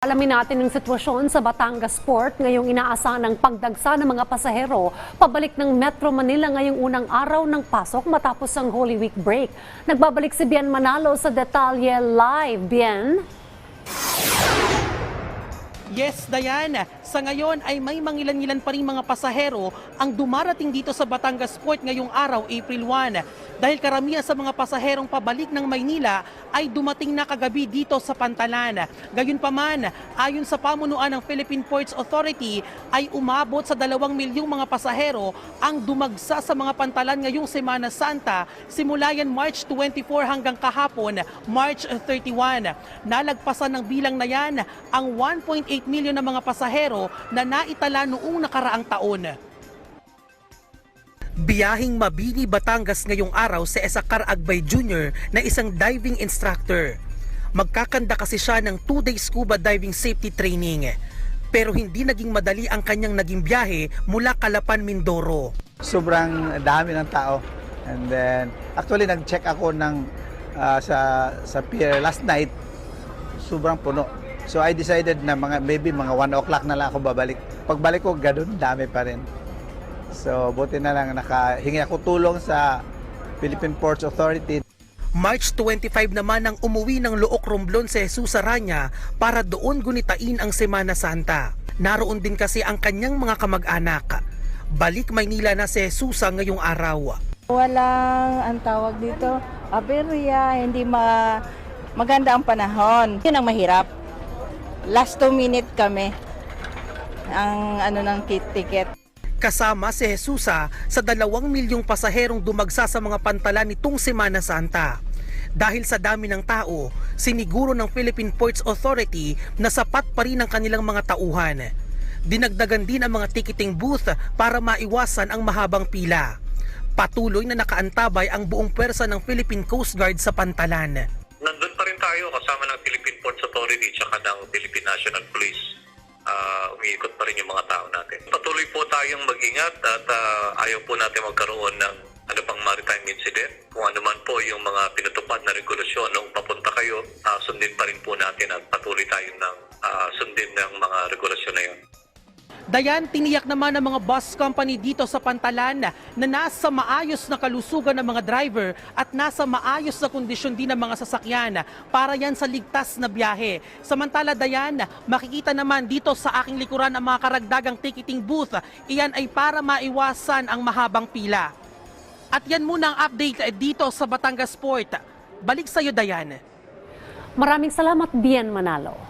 Alamin natin ang sitwasyon sa Batangas Port ngayong inaasahan ng pagdagsa ng mga pasahero pabalik ng Metro Manila ngayong unang araw ng pasok matapos ang Holy Week break. Nagbabalik si Bien Manalo sa Detalye Live. Bien? Yes, Dayan. Sa ngayon ay may mangilan-ngilan pa rin mga pasahero ang dumarating dito sa Batangas Port ngayong araw, April 1. Dahil karamihan sa mga pasaherong pabalik ng Maynila ay dumating na kagabi dito sa Pantalan. Gayunpaman, ayon sa pamunuan ng Philippine Ports Authority, ay umabot sa dalawang milyong mga pasahero ang dumagsa sa mga pantalan ngayong Semana Santa simula yan March 24 hanggang kahapon, March 31. Nalagpasan ng bilang na yan ang 1.8 milyon na mga pasahero na naitala noong nakaraang taon. Biyahing Mabini, Batangas ngayong araw si Esakar Agbay Jr. na isang diving instructor. Magkakanda kasi siya ng 2-day scuba diving safety training. Pero hindi naging madali ang kanyang naging biyahe mula Calapan, Mindoro. sobrang dami ng tao. And then, actually, nag-check ako ng, ah, sa, sa pier last night, sobrang puno. So, I decided na mga, maybe mga 1 o'clock na lang ako babalik. Pagbalik ko, ganun, dami pa rin. So, buti na lang nakahingi ako tulong sa Philippine Ports Authority. March 25 naman ang umuwi ng Look Romblon si Jesus Aranya para doon gunitain ang Semana Santa. Naroon din kasi ang kanyang mga kamag-anak. Balik Maynila na si Jesus ngayong araw. Walang, ang tawag dito, aberya, hindi ma, maganda ang panahon. Yun ang mahirap. Last two minute kami ang ano ng kit ticket. Kasama si Jesusa sa dalawang milyong pasaherong dumagsa sa mga pantalan nitong Semana Santa. Dahil sa dami ng tao, siniguro ng Philippine Ports Authority na sapat pa rin ang kanilang mga tauhan. Dinagdagan din ang mga ticketing booth para maiwasan ang mahabang pila. Patuloy na nakaantabay ang buong pwersa ng Philippine Coast Guard sa pantalan. nandun pa rin tayo kasama ng Philippine Ports Authority tsaka ng Philippine National. Ah, pa rin yung mga tao natin. Patuloy po tayong mag-ingat at ah, ayaw po natin magkaroon ng ano pang maritime incident. Kung ano man po yung mga pinatupad na regulasyon nung papunta kayo, ah, sundin pa rin po natin at Dayan, tiniyak naman ng mga bus company dito sa Pantalan na nasa maayos na kalusugan ng mga driver at nasa maayos na kondisyon din ng mga sasakyan para yan sa ligtas na biyahe. Samantala, Dayan, makikita naman dito sa aking likuran ang mga karagdagang ticketing booth. Iyan ay para maiwasan ang mahabang pila. At yan muna ang update dito sa Batangas Port. Balik sa iyo, Dayan. Maraming salamat, Bien Manalo.